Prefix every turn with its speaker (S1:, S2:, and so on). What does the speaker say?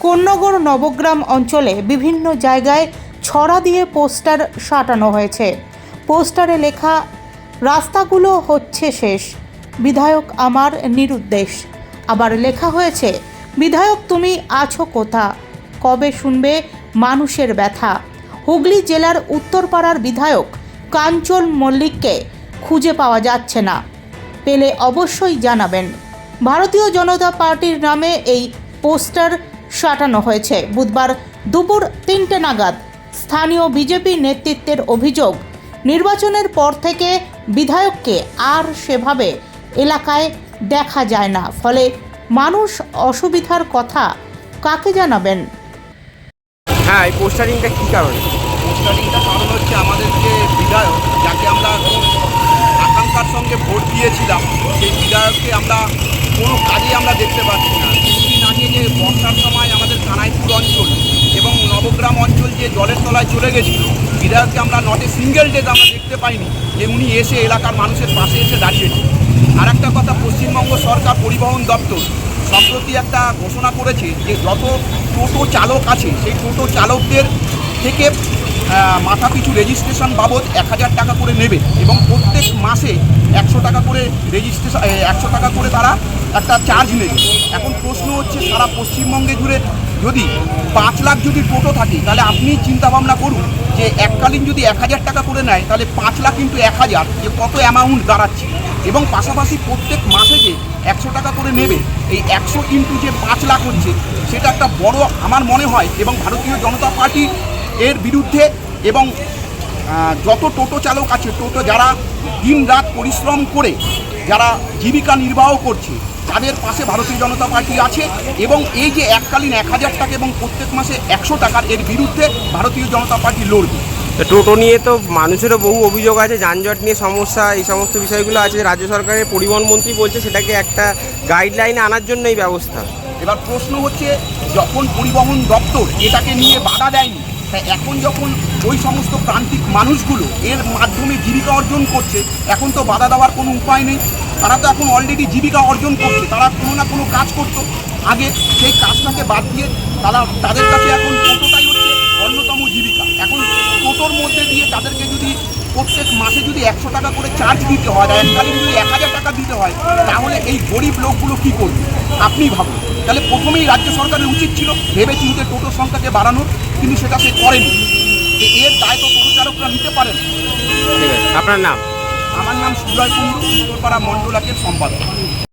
S1: কোন্নগর নবগ্রাম অঞ্চলে বিভিন্ন জায়গায় ছড়া দিয়ে পোস্টার সাঁটানো হয়েছে। পোস্টারে লেখা, রাস্তাগুলো হচ্ছে শেষ। বিধায়ক আমার নিরুদ্দেশ। আবার লেখা হয়েছে, বিধায়ক তুমি আছো কোথা? কবে শুনবে মানুষের ব্যথা? হুগলি জেলার উত্তরপাড়ার বিধায়ক কাঞ্চন মল্লিককে খুঁজে পাওয়া যাচ্ছে না। পেলে অবশ্যই জানাবেন। ভারতীয় জনতা পার্টির নামে এই পোস্টার সাঁটানো হয়েছে। বুধবার দুপুর তিনটে নাগাদ স্থানীয় বিজেপি নেতৃত্বের অভিযোগ নির্বাচনের পর থেকে বিধায়ককে আর সেভাবে এলাকায় দেখা যায় না। ফলে মানুষ অসুবিধার কথা কাকে জানাবেন?
S2: হ্যাঁ এই পোস্টারিংটা কী কারণে?
S3: পোস্টারিংটা কারণ হচ্ছে আমাদের যে বিধায়ক যাকে আমরা আকাঙ্ক্ষার সঙ্গে ভোট দিয়েছিলাম সেই বিধায়ককে আমরা কোনো কাজে আমরা দেখতে পাচ্ছি না। আগে যে বর্ষার সময় আমাদের কানাইপুর অঞ্চল এবং নবগ্রাম অঞ্চল যে জলের তলায় চলে গেছিল, বিধায়ককে আমরা নটে সিঙ্গেল ডেতে আমরা দেখতে পাইনি যে উনি এসে এলাকার মানুষের পাশে এসে দাঁড়িয়েছে। আর একটা কথা, পশ্চিমবঙ্গ সরকার পরিবহন দপ্তর সম্প্রতি একটা ঘোষণা করেছে যে যত টোটো চালক আছে, সেই টোটো চালকদের থেকে মাথা পিছু রেজিস্ট্রেশন বাবদ এক হাজার টাকা করে নেবে এবং প্রত্যেক মাসে একশো টাকা করে রেজিস্ট্রেশন একশো টাকা করে তারা একটা চার্জ নেবে। এখন হচ্ছে সারা পশ্চিমবঙ্গে জুড়ে যদি পাঁচ লাখ যদি টোটো থাকে, তাহলে আপনি চিন্তা ভাবনা করুন যে এককালীন যদি এক হাজার টাকা করে নেয়, তাহলে পাঁচ লাখ কিন্তু এক হাজার যে কত অ্যামাউন্ট দাঁড়াচ্ছে। এবং পাশাপাশি প্রত্যেক মাসে যে একশো টাকা করে নেবে, এই একশো ইন্টু যে পাঁচ লাখ হচ্ছে, সেটা একটা বড় আমার মনে হয় এবং ভারতীয় জনতা পার্টি এর বিরুদ্ধে এবং যত টোটো চালক আছে, টোটো যারা দিন রাত পরিশ্রম করে, যারা জীবিকা নির্বাহ করছে তাদের পাশে ভারতীয় জনতা পার্টি আছে এবং এই যে এককালীন এক হাজার টাকা এবং প্রত্যেক মাসে একশো টাকার এর বিরুদ্ধে ভারতীয় জনতা পার্টি লড়বে।
S2: টোটো নিয়ে তো মানুষেরও বহু অভিযোগ আছে যানজট নিয়ে সমস্যা এই সমস্ত বিষয়গুলো আছে। রাজ্য সরকারের পরিবহন মন্ত্রী বলছে সেটাকে একটা গাইডলাইনে আনার জন্য এই ব্যবস্থা।
S3: এবার প্রশ্ন হচ্ছে যখন পরিবহন দপ্তর এটাকে নিয়ে বাধা দেয়নি তাই এখন যখন ওই সমস্ত প্রান্তিক মানুষগুলো এর মাধ্যমে জীবিকা অর্জন করছে এখন তো বাধা দেওয়ার কোনো উপায় নেই। তারা তো এখন অলরেডি জীবিকা অর্জন করছে, তারা কোনো না কোনো কাজ করতো। আগে সেই কাজটাকে বাদ দিয়ে তারা, তাদের কাছে এখন টোটোটাই হচ্ছে অন্যতম জীবিকা। এখন টোটোর মধ্যে দিয়ে তাদেরকে যদি প্রত্যেক মাসে যদি একশো টাকা করে চার্জ দিতে হয় আর এককালীন যদি এক হাজার টাকা দিতে হয়, তাহলে এই গরিব লোকগুলো কী করবে? আপনি ভাবুন। তাহলে প্রথমেই রাজ্য সরকারের উচিত ছিল ভেবে চিন্তে টোটোর সংখ্যাকে বাড়ানোর, কিন্তু সেটা সে করেনি। এর দায় তো টোটো চালকরা নিতে পারেন।
S2: আপনার নাম?
S3: আমার নাম সুজয় উত্তরপাড়া মণ্ডলাকের সম্পাদক।